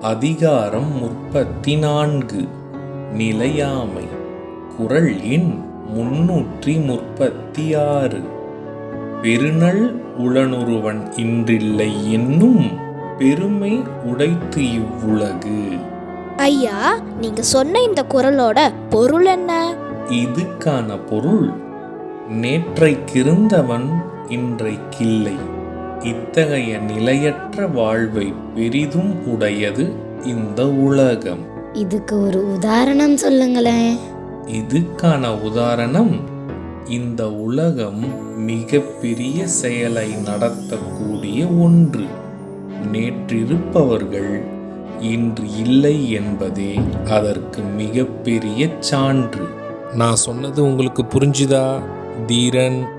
அதிகாரம் முப்பத்தி நான்கு நிலையாமை. குரல் எண் முன்னூற்றி முப்பத்தி ஆறு பெருநல் உளனொருவன் இன்றில்லை என்னும் பெருமை உடைத்து இவ்வுலகு. ஐயா நீங்க சொன்ன இந்த குரலோட பொருள் என்ன? இதுக்கான பொருள் நேற்றைக்கிருந்தவன் இன்றைக்கில்லை. இத்தகைய நிலையற்ற வாழ்வை பெரிதும் உடையது இந்த உலகம். இதுக்கு ஒரு உதாரணம் சொல்லுங்களேன். இதுக்கான உதாரணம் இந்த உலகம் மிகப்பெரிய செயலை நடத்தக்கூடிய ஒன்று. நேற்றிருப்பவர்கள் இன்று இல்லை என்பதே அதற்கு மிகப்பெரிய சான்று. நான் சொன்னது உங்களுக்கு புரிஞ்சுதா? தீரன்